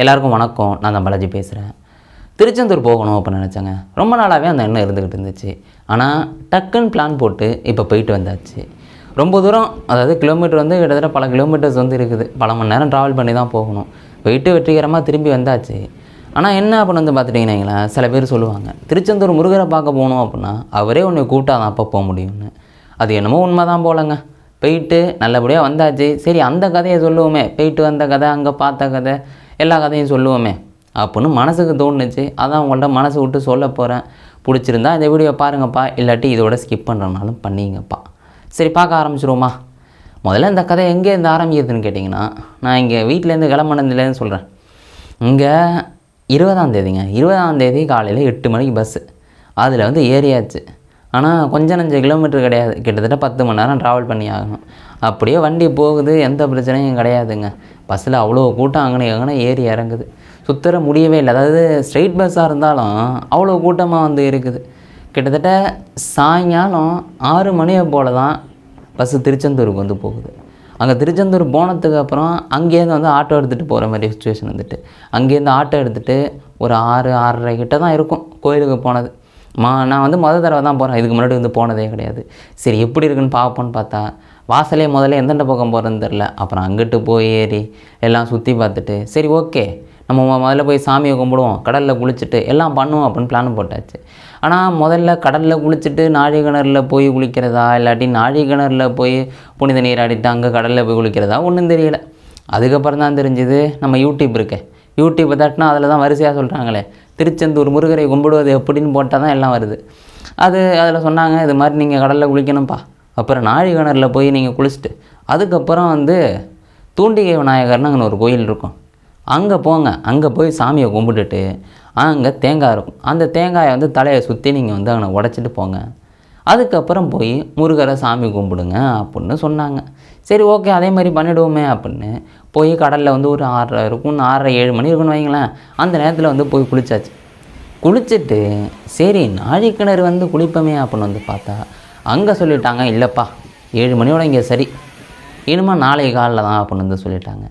எல்லாருக்கும் வணக்கம். நான் தான் பாலாஜி பேசுகிறேன் திருச்செந்தூர் போகணும் அப்படின்னு நினச்சேங்க. ரொம்ப நாளாகவே அந்த எண்ணம் இருந்துக்கிட்டு இருந்துச்சு. ஆனால் டக்குன்னு பிளான் போட்டு இப்போ போயிட்டு வந்தாச்சு. ரொம்ப தூரம் அதாவது கிலோமீட்டர் வந்து கிட்டத்தட்ட பல கிலோமீட்டர்ஸ் வந்து இருக்குது. பல மணி நேரம் ட்ராவல் பண்ணி தான் போகணும். போயிட்டு வெற்றிகரமாக திரும்பி வந்தாச்சு. ஆனால் என்ன அப்படின்னு வந்து பார்த்துட்டிங்கன்னா சில பேர் சொல்லுவாங்க திருச்செந்தூர் முருகரை பார்க்க போகணும் அப்படின்னா அவரே உன்னை கூப்பிட்டா தான் அப்போ போக முடியும்னு. அது என்னமோ உண்மை தான் போலங்க. போயிட்டு நல்லபடியாக வந்தாச்சு. சரி அந்த கதையை சொல்லுவோமே. போயிட்டு வந்த கதை அங்கே பார்த்த கதை. எல்லா கதையும் சொல்லுவோமே. அப்படின்னு மனசுக்கு தோணுச்சு. அதான் உங்கள்ட்ட மனசு விட்டு சொல்ல போகிறேன் பிடிச்சிருந்தா இந்த வீடியோ பாருங்கப்பா. இல்லாட்டி இதோட ஸ்கிப் பண்ணுறனாலும் பண்ணிங்கப்பா. சரி பார்க்க ஆரம்பிச்சிருவோமா? முதல்ல இந்த கதை எங்கே இருந்து ஆரம்பிக்குதுன்னு கேட்டிங்கன்னா நான் இங்கே வீட்டிலேருந்து கிளம்புனதுலேருந்து சொல்கிறேன் இங்கே இருபதாம் தேதிங்க. இருபதாம் தேதி காலையில் எட்டு மணிக்கு பஸ்ஸு அதில் வந்து ஏறியாச்சு. ஆனால் கொஞ்சம் நஞ்ச கிலோமீட்டர் கிடையாது. கிட்டத்தட்ட பத்து மணி நேரம் ட்ராவல் பண்ணி ஆகணும். அப்படியே வண்டி போகுது. எந்த பிரச்சனையும் கிடையாதுங்க. பஸ்ஸில் அவ்வளோ கூட்டம் அங்கனே அங்கனே ஏறி இறங்குது. சுத்தர முடியவே இல்லை. அதாவது ஸ்ட்ரெயிட் பஸ்ஸாக இருந்தாலும் அவ்வளோ கூட்டமாக வந்து இருக்குது. கிட்டத்தட்ட சாயங்காலம் ஆறு மணியை போல் தான் பஸ்ஸு திருச்செந்தூருக்கு வந்து போகுது. அங்கே திருச்செந்தூர் போனதுக்கு அப்புறம் அங்கேருந்து வந்து ஆட்டோ எடுத்துகிட்டு போகிற மாதிரி சுச்சுவேஷன் வந்துட்டு. அங்கேருந்து ஆட்டோ எடுத்துகிட்டு ஒரு ஆறு ஆறரை கிட்ட தான் இருக்கும் கோயிலுக்கு போனது. மா நான் வந்து மொதல் தடவை தான் போகிறேன் இதுக்கு முன்னாடி வந்து போனதே கிடையாது. சரி எப்படி இருக்குன்னு பார்ப்போன்னு பார்த்தா வாசலே முதல்ல எந்தெந்த பக்கம் போகிறதுன்னு தெரில அப்புறம் அங்கிட்டு போய் ஏறி எல்லாம் சுற்றி பார்த்துட்டு சரி ஓகே. நம்ம முதல்ல போய் சாமியை கும்பிடுவோம். கடலில் குளிச்சுட்டு எல்லாம் பண்ணுவோம் அப்படின்னு பிளான் போட்டாச்சு. ஆனால் முதல்ல கடலில் குளிச்சுட்டு நாழி கிணறுல போய் குளிக்கிறதா இல்லாட்டி நாழி கிணறுல போய் புனித நீராடிட்டு அங்கே கடலில் போய் குளிக்கிறதா ஒன்றும் தெரியல. அதுக்கப்புறம் தான் தெரிஞ்சுது நம்ம யூடியூப் இருக்கே. யூடியூப்பை தட்டினா அதில் தான் வரிசையாக சொல்கிறாங்களே திருச்செந்தூர் முருகரை கும்பிடுவது எப்படின்னு போட்டால் தான் எல்லாம் வருது. அது அதில் சொன்னாங்க இது மாதிரி நீங்கள் கடலில் குளிக்கணும்ப்பா. அப்புறம் நாழி கிணறுல போய் நீங்கள் குளிச்சுட்டு அதுக்கப்புறம் வந்து தூண்டிகை விநாயகர்னு அங்கே ஒரு கோயில் இருக்கும். அங்கே போங்க. அங்கே போய் சாமியை கும்பிட்டுட்டு அங்கே தேங்காய் இருக்கும். அந்த தேங்காயை வந்து தலையை சுற்றி நீங்கள் வந்து அங்கே உடச்சிட்டு போங்க. அதுக்கப்புறம் போய் முருகரை சாமி கும்பிடுங்க அப்படின்னு சொன்னாங்க. சரி ஓகே அதே மாதிரி பண்ணிடுவோமே அப்படின்னு போய் கடலில் வந்து ஒரு ஆறரை இருக்கும் ஆறரை ஏழு மணி இருக்குன்னு வைங்களேன். அந்த நேரத்தில் வந்து போய் குளிச்சாச்சு. குளிச்சுட்டு சரி நாழிக்கிணறு வந்து குளிப்போமே அப்படின்னு வந்து பார்த்தா அங்கே சொல்லிட்டாங்க இல்லைப்பா ஏழு மணியோட இங்கே சரி. இனிமே நாளைக்கு காலைல தான் அப்படின்னு வந்து சொல்லிட்டாங்க.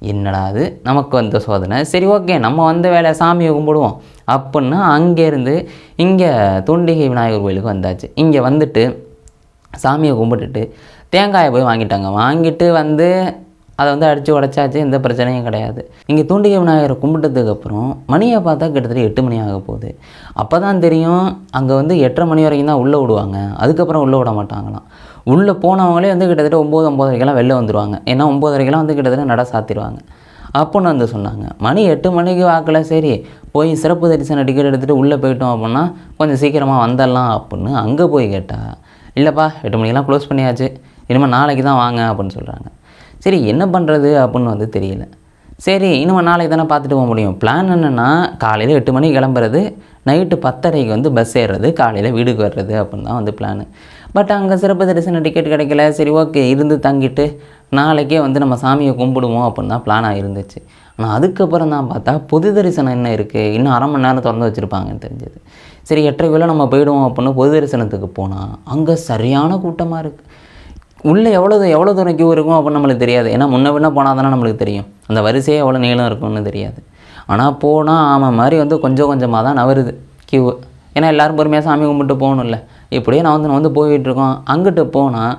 என்னடா அது நமக்கு வந்த சோதனை. சரி ஓகே நம்ம வந்த வேலை சாமியை கும்பிடுவோம். அப்புடின்னா அங்கேருந்து இங்கே துண்டிகை விநாயகர் கோயிலுக்கு வந்தாச்சு. இங்கே வந்துட்டு சாமியை கும்பிட்டுட்டு தேங்காயை போய் வாங்கிட்டாங்க. வாங்கிட்டு வந்து அதை வந்து அடித்து உடச்சாச்சு எந்த பிரச்சனையும் கிடையாது. இங்கே தூண்டிகை விநாயகரை கும்பிட்டதுக்கப்புறம் மணியை பார்த்தா கிட்டத்தட்ட எட்டு மணி ஆக போகுது. அப்போ தான் தெரியும் அங்கே வந்து எட்டரை மணி வரைக்கும் தான் உள்ளே விடுவாங்க. அதுக்கப்புறம் உள்ளே விட மாட்டாங்களாம். உள்ளே போனவங்களே வந்து கிட்டத்தட்ட ஒம்பது ஒம்பதரைக்கெல்லாம் வெளில வந்துடுவாங்க ஏன்னா ஒம்பதரைக்கெல்லாம் வந்து கிட்டத்தட்ட நட சாத்திடுவாங்க. அப்புடின்னு வந்து சொன்னாங்க. மணி எட்டு மணிக்கு வாக்கில் சரி போய் சிறப்பு தரிசன டிக்கெட் எடுத்துகிட்டு உள்ளே போயிட்டோம் அப்படின்னா கொஞ்சம் சீக்கிரமாக வந்துடலாம் அப்படின்னு அங்கே போய் கேட்டால் இல்லைப்பா எட்டு மணிக்கெல்லாம் க்ளோஸ் பண்ணியாச்சு. இனிமேல் நாளைக்கு தான் வாங்க அப்படின்னு சொல்கிறாங்க சரி என்ன பண்ணுறது அப்படின்னு வந்து தெரியல. சரி இன்னும் நாளைக்கு தானே பார்த்துட்டு போக முடியும். பிளான் என்னென்னா காலையில் எட்டு மணிக்கு கிளம்புறது நைட்டு பத்தரைக்கு வந்து பஸ் ஏறுறது காலையில் வீடுக்கு வர்றது அப்படின்னு தான் வந்து பிளான் பட் அங்கே சிறப்பு தரிசன டிக்கெட் கிடைக்கல. சரி ஓகே இருந்து தங்கிட்டு நாளைக்கே வந்து நம்ம சாமியை கும்பிடுவோம் அப்படின்னு தான் பிளானாக இருந்துச்சு. ஆனால் அதுக்கப்புறம் தான் பார்த்தா பொது தரிசனம் என்ன இருக்குது இன்னும் அரை மணி நேரம் திறந்து வச்சுருப்பாங்கன்னு தெரிஞ்சது. சரி எட்டரை வேலை நம்ம போயிடுவோம் அப்படின்னு பொது தரிசனத்துக்கு போனால் அங்கே சரியான கூட்டமாக இருக்குது உள்ளே எவ்வளோ எவ்வளோ தூரம் கியூ இருக்கும் அப்படின்னு நம்மளுக்கு தெரியாது. ஏன்னா முன்ன பின்ன போனால் தானே நம்மளுக்கு தெரியும். அந்த வரிசையே எவ்வளோ நீளம் இருக்கும்னு தெரியாது. ஆனால் போனால் ஆமாம் மாதிரி வந்து கொஞ்சம் கொஞ்சமாக தான் நவருது. கியூ ஏன்னா எல்லோரும் பொறுமையாக சாமி கும்பிட்டு போகணும்ல. இப்படியே நான் வந்து நான் வந்து போயிட்டுருக்கோம் அங்கிட்டு போனால்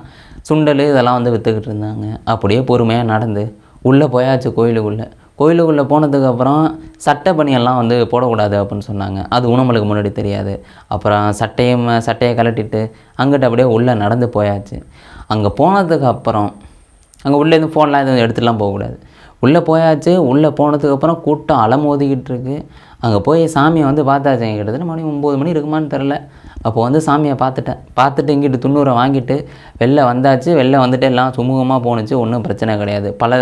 சுண்டல் இதெல்லாம் வந்து விற்றுக்கிட்டு இருந்தாங்க. அப்படியே பொறுமையாக நடந்து உள்ளே போயாச்சு கோயிலுக்குள்ளே. கோயிலுக்குள்ளே போனதுக்கப்புறம் சட்டை பணியெல்லாம் வந்து போடக்கூடாது அப்படின்னு சொன்னாங்க. அது நம்மளுக்கு முன்னாடி தெரியாது. அப்புறம் சட்டையும் சட்டையை கலட்டிட்டு அங்கிட்டு அப்படியே உள்ளே நடந்து போயாச்சு. அங்கே போனதுக்கு அப்புறம் அங்கே உள்ளேருந்து ஃபோன்லாம் எதுவும் எடுத்துலாம் போகக்கூடாது. உள்ளே போயாச்சு உள்ளே போனதுக்கப்புறம் கூட்டம் அலமோதிக்கிட்டு இருக்கு. அங்கே போய் சாமியை வந்து பார்த்தாச்சு கிட்டத்தட்ட மணி ஒம்பது மணி இருக்குமான்னு தெரில அப்போ வந்து சாமியை பார்த்துட்டேன். பார்த்துட்டு இங்கிட்டு துண்ணூரை வாங்கிட்டு வெளில வந்தாச்சு. வெளில வந்துட்டு எல்லாம் சுமூகமாக போணுச்சு. ஒன்றும் பிரச்சனை கிடையாது. பல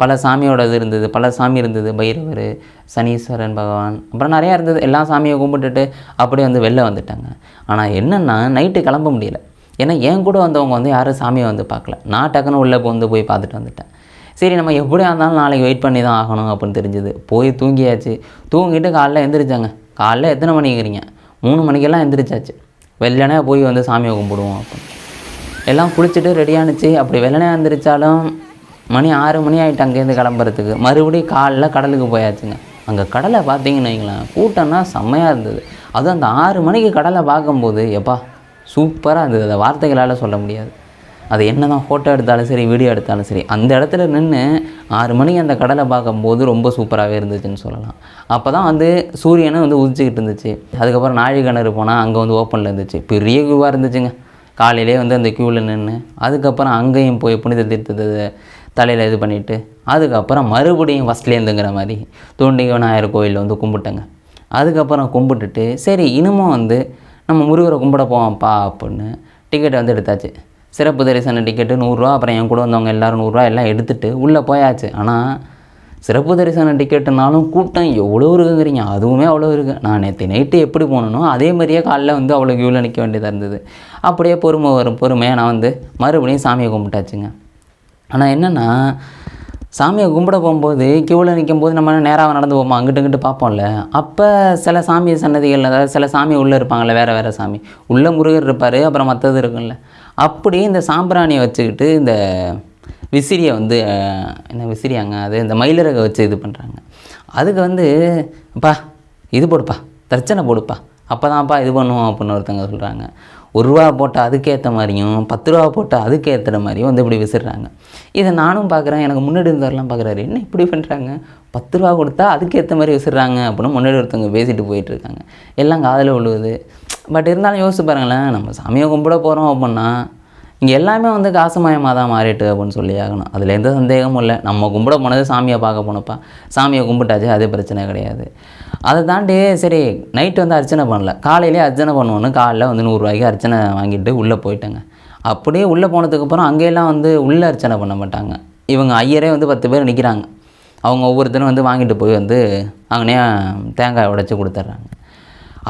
பல சாமியோட இது இருந்தது. பல சாமி இருந்தது. பைரவர் சனீஸ்வரன் பகவான். அப்புறம் நிறையா இருந்தது. எல்லா சாமியை கும்பிட்டுட்டு அப்படியே வந்து வெளில வந்துட்டாங்க. ஆனால் என்னென்னா நைட்டு கிளம்ப முடியல. ஏன்னா என் கூட வந்தவங்க வந்து யாரும் சாமியை வந்து பார்க்கல. நான் டக்குன்னு உள்ளே வந்து போய் பார்த்துட்டு வந்துட்டேன். சரி நம்ம எப்படியா இருந்தாலும் நாளைக்கு வெயிட் பண்ணி தான் ஆகணும் அப்படின்னு தெரிஞ்சுது. போய் தூங்கியாச்சு. தூங்கிட்டு காலைல எந்திரிச்சாங்க. காலைல எத்தனை மணிக்கிறீங்க மூணு மணிக்கெல்லாம் எந்திரிச்சாச்சு. வெள்ளனே போய் வந்து சாமியை கும்பிடுவோம் அப்படின்னு எல்லாம் குளிச்சுட்டு ரெடியானுச்சு அப்படி வெள்ளனே எந்திரிச்சாலும் மணி ஆறு மணி ஆகிட்டு அங்கேருந்து கிளம்புறதுக்கு மறுபடியும் காலைல கடலுக்கு போயாச்சுங்க. அங்கே கடலை பார்த்தீங்கன்னு வைங்களேன் கூட்டம்னா செம்மையாக இருந்தது. அதுவும் அந்த ஆறு மணிக்கு கடலை பார்க்கும்போது எப்பா சூப்பராக இருந்தது. அதை வார்த்தைகளால் சொல்ல முடியாது. அது என்ன தான் ஃபோட்டோ எடுத்தாலும் சரி வீடியோ எடுத்தாலும் சரி அந்த இடத்துல நின்று ஆறு மணிக்கு அந்த கடலை பார்க்கும்போது ரொம்ப சூப்பராகவே இருந்துச்சுன்னு சொல்லலாம். அப்போ தான் வந்து சூரியனும் வந்து உதிச்சுக்கிட்டு இருந்துச்சு. அதுக்கப்புறம் நாழி கிணறு போனால் அங்கே வந்து ஓப்பனில் இருந்துச்சு. பெரிய க்யூவாக இருந்துச்சுங்க. காலையிலே வந்து அந்த க்யூவில் நின்று அதுக்கப்புறம் அங்கேயும் போய் புனித தீர்த்தத்தை தலையில் இது பண்ணிவிட்டு அதுக்கப்புறம் மறுபடியும் ஃபஸ்ட்லேருந்துங்கிற மாதிரி தூண்டி விநாயகர் கோயிலில் வந்து கும்பிட்டேங்க. அதுக்கப்புறம் கும்பிட்டுட்டு சரி இனிமும் வந்து நம்ம முருகரை கும்பிட போவோம்ப்பா அப்படின்னு டிக்கெட்டை வந்து எடுத்தாச்சு. சிறப்பு தரிசன டிக்கெட்டு நூறுரூவா அப்புறம் என் கூட வந்தவங்க எல்லோரும் நூறுரூவா எல்லாம் எடுத்துகிட்டு உள்ளே போயாச்சு. ஆனால் சிறப்பு தரிசன டிக்கெட்டுனாலும் கூட்டம் எவ்வளோ இருக்குங்கிறீங்க? அதுவுமே அவ்வளோ இருக்குது நான் நேற்று நைட்டு எப்படி போனனோ அதே மாதிரியே காலைல வந்து அவ்வளோ கியூவில் நிற்க வேண்டியதாக இருந்தது. அப்படியே பொறுமை வரும் பொறுமையாக நான் வந்து மறுபடியும் சாமியை கும்பிட்டாச்சுங்க. ஆனால் என்னென்னா சாமியை கும்பிட போகும்போது கியூவில் நிற்கும் போது நம்ம நேராக நடந்து போவோம் அங்கிட்டு இங்கிட்டு பார்ப்போம்ல. அப்போ சில சாமி சன்னதிகள் அதாவது சில சாமி உள்ளே இருப்பாங்கள்ல வேறு வேறு சாமி. உள்ளே முருகர் இருப்பார் அப்புறம் மற்றது இருக்குல்ல அப்படியே இந்த சாம்பிராணியை வச்சுக்கிட்டு இந்த விசிறியை வந்து என்ன விசிறியாங்க அது? இந்த மயிலிறகை வச்சு இது பண்ணுறாங்க அதுக்கு வந்து அப்பா இது போடுப்பா தர்ச்சனை போடுப்பா. அப்போ தான்ப்பா இது பண்ணுவோம் அப்படின்னு ஒருத்தங்க சொல்கிறாங்க ஒரு ரூபா போட்டால் அதுக்கேற்ற மாதிரியும் பத்து ரூபா போட்டால் அதுக்கேற்ற மாதிரியும் வந்து இப்படி விசிறாங்க. இதை நானும் பார்க்குறேன் எனக்கு முன்னாடி இருந்தவரெலாம் பார்க்குறாரு என்ன இப்படி பண்ணுறாங்க பத்து ரூபா கொடுத்தா அதுக்கேற்ற மாதிரி விசிறாங்க அப்படின்னு முன்னாடி ஒருத்தவங்க பேசிட்டு போயிட்டுருக்காங்க எல்லாம் காதில் விழுவுது. பட் இருந்தாலும் யோசிச்சு பாருங்களேன் நம்ம சாமியை கும்பிட போகிறோம் அப்படின்னா இங்கே எல்லாமே வந்து காசுமயமாக தான் மாறிட்டு அப்படின்னு சொல்லி ஆகணும். அதில் எந்த சந்தேகமும் இல்லை. நம்ம கும்பிட போனது சாமியை பார்க்க போனப்பா சாமியை கும்பிட்டாச்சு அது பிரச்சனை கிடையாது. அதை தாண்டி சரி நைட்டு வந்து அர்ச்சனை பண்ணல. காலையிலே அர்ச்சனை பண்ணுவோன்னு காலைல வந்து நூறுரூவாய்க்கு அர்ச்சனை வாங்கிட்டு உள்ளே போயிட்டேங்க. அப்படியே உள்ளே போனதுக்கப்புறம் அங்கேயெல்லாம் வந்து உள்ளே அர்ச்சனை பண்ண மாட்டாங்க. இவங்க ஐயரே வந்து பத்து பேர் நிற்கிறாங்க அவங்க ஒவ்வொருத்தரும் வந்து வாங்கிட்டு போய் வந்து அங்கனே தேங்காய் உடைச்சி கொடுத்துட்றாங்க.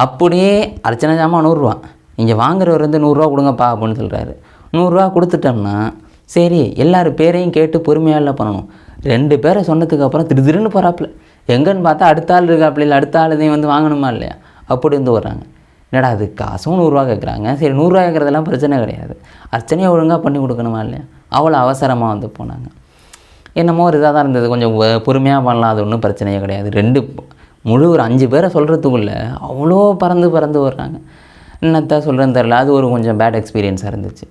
அப்படியே அர்ச்சனை ஜாமான் நூறுரூவா. இங்கே வாங்குறவர் வந்து நூறுரூவா கொடுங்கப்பா அப்படின்னு சொல்கிறாரு நூறுரூவா கொடுத்துட்டோம்னா சரி எல்லார் பேரையும் கேட்டு பொறுமையாக இல்லை பண்ணணும். ரெண்டு பேரை சொன்னதுக்கப்புறம் திரு திருன்னு போகிறாப்புல எங்கேன்னு பார்த்தா அடுத்த ஆள் இருக்கா இல்லை அடுத்த ஆள் இதையும் வந்து வாங்கணுமா இல்லையா? அப்படி இருந்து வர்றாங்க. என்னடா அது காசும் நூறுரூவா கேட்குறாங்க. சரி நூறுரூவா கேட்குறதெல்லாம் பிரச்சனை கிடையாது. அர்ச்சனையை ஒழுங்காக பண்ணி கொடுக்கணுமா இல்லையா? அவ்வளோ அவசரமாக வந்து போனாங்க. என்னமோ ஒரு இதாக தான் இருந்தது. கொஞ்சம் பொறுமையாக பண்ணலாம் அது ஒன்றும் பிரச்சனையே கிடையாது. ரெண்டு முழு ஒரு அஞ்சு பேரை சொல்கிறதுக்குள்ளே அவ்வளோ பறந்து பறந்து வர்றாங்க. என்னத்தான் சொல்கிறேன்னு தெரில அது ஒரு கொஞ்சம் பேட் எக்ஸ்பீரியன்ஸாக இருந்துச்சு.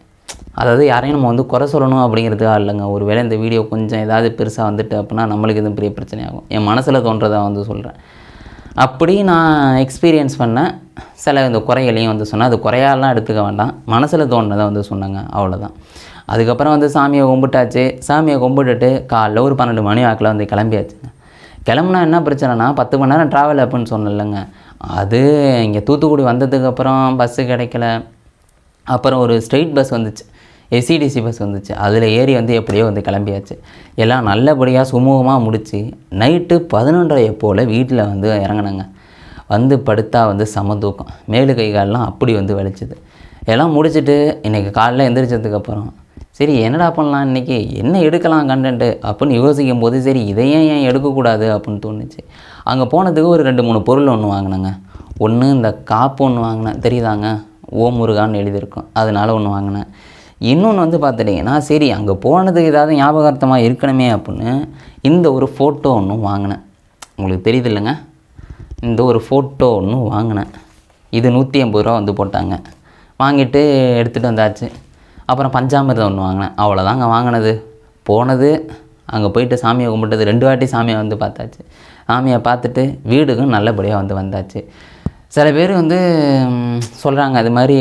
அதாவது யாரையும் நம்ம வந்து குறை சொல்லணும் அப்படிங்கிறதுக்காக இல்லைங்க. ஒரு வேளை இந்த வீடியோ கொஞ்சம் ஏதாவது பெருசாக வந்துட்டு அப்படின்னா நம்மளுக்கு எதுவும் பெரிய பிரச்சனையாகும். என் மனசில் தோன்றதை வந்து சொல்கிறேன் அப்படி நான் எக்ஸ்பீரியன்ஸ் பண்ணேன். சில இந்த குறைகளையும் வந்து சொன்னேன். அது குறையாலாம் எடுத்துக்க வேண்டாம். மனசில் தோணுனதை வந்து சொன்னாங்க. அவ்வளோதான் அதுக்கப்புறம் வந்து சாமியை கும்பிட்டாச்சு. சாமியை கும்பிட்டுட்டு காலைல ஒரு பன்னெண்டு மணி வாக்கில் வந்து கிளம்பியாச்சுங்க கிளம்புனா என்ன பிரச்சனைனா பத்து மணி நேரம் ட்ராவல் அப்படின்னு சொன்னேன்லங்க. அது இங்கே தூத்துக்குடி வந்ததுக்கப்புறம் பஸ்ஸு கிடைக்கல. அப்புறம் ஒரு ஸ்ட்ரெயிட் பஸ் வந்துச்சு. எஸ்சிடிசி பஸ் வந்துச்சு. அதில் ஏறி வந்து எப்படியோ வந்து கிளம்பியாச்சு. எல்லாம் நல்லபடியாக சுமூகமாக முடித்து நைட்டு பதினொன்றரை போல் வீட்டில் வந்து இறங்கினாங்க. வந்து படுத்தா வந்து சம தூக்கம். மேலு கை கால்லாம் அப்படி வந்து வலிச்சுது. எல்லாம் முடிச்சுட்டு இன்றைக்கி காலைல எந்திரிச்சதுக்கப்புறம் சரி என்னடா பண்ணலாம் இன்றைக்கி என்ன எடுக்கலாம் கண்டென்ட்டு அப்படின்னு யோசிக்கும் போது சரி இதையும் ஏன் எடுக்கக்கூடாது அப்படின்னு தோணுச்சு. அங்கே போனதுக்கு ஒரு ரெண்டு மூணு பொருள் ஒன்று வாங்கினேங்க. ஒன்று இந்த காப்பு ஒன்று வாங்கினேன். தெரியுதாங்க? ஓ முருகான்னு எழுதியிருக்கும். அதனால் ஒன்று வாங்கினேன். இன்னொன்று வந்து பார்த்துட்டிங்கன்னா சரி அங்கே போனதுக்கு ஏதாவது ஞாபகார்த்தமாக இருக்கணுமே அப்படின்னு இந்த ஒரு ஃபோட்டோ ஒன்று வாங்கினேன். உங்களுக்கு தெரியுது இல்லைங்க இந்த ஒரு ஃபோட்டோ ஒன்று வாங்கினேன். இது நூற்றி ஐம்பது ரூபா வந்து போட்டாங்க. வாங்கிட்டு எடுத்துகிட்டு வந்தாச்சு. அப்புறம் பஞ்சாமிர்தம் ஒன்று வாங்கினேன். அவ்வளோதாங்க வாங்கினது. போனது அங்கே போயிட்டு சாமியை கும்பிட்டது. ரெண்டு வாட்டி சாமியை வந்து பார்த்தாச்சு. சாமியை பார்த்துட்டு வீடுக்கும் நல்லபடியாக வந்து வந்தாச்சு. சில பேர் வந்து சொல்கிறாங்க அது மாதிரி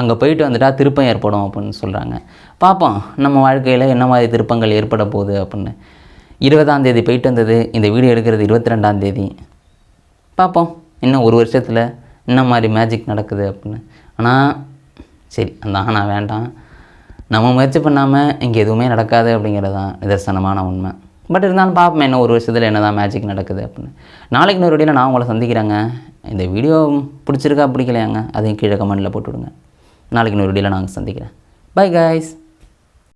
அங்கே போயிட்டு வந்துட்டா திருப்பம் ஏற்படும் அப்படின்னு சொல்கிறாங்க பார்ப்போம் நம்ம வாழ்க்கையில் என்ன மாதிரி திருப்பங்கள் ஏற்பட போகுது அப்படின்னு. இருபதாம் தேதி போயிட்டு வந்தது இந்த வீடியோ எடுக்கிறது இருபத்தி ரெண்டாம் தேதி. பார்ப்போம் இன்னும் ஒரு வருஷத்தில் என்ன மாதிரி மேஜிக் நடக்குது அப்படின்னு. ஆனால் சரி அந்த ஆனால் வேண்டாம். நம்ம முயற்சி பண்ணாமல் இங்கே எதுவுமே நடக்காது அப்படிங்கிறது தான் நிதர்சனமான உண்மை. பட் இருந்தாலும் பார்ப்போம் என்ன ஒரு வருஷத்தில் என்ன தான் மேஜிக் நடக்குது அப்படின்னு. நாளைக்கு இன்னொரு வீடியோவில் நான் உங்களை சந்திக்கிறேங்க. இந்த வீடியோ பிடிச்சிருக்கா பிடிக்கலையாங்க அதையும் கீழே கமெண்ட்டில் போட்டுவிடுங்க. நாளைக்கு இன்னொரு வீடியோவில் நாங்கள் சந்திக்கிறேன். Bye guys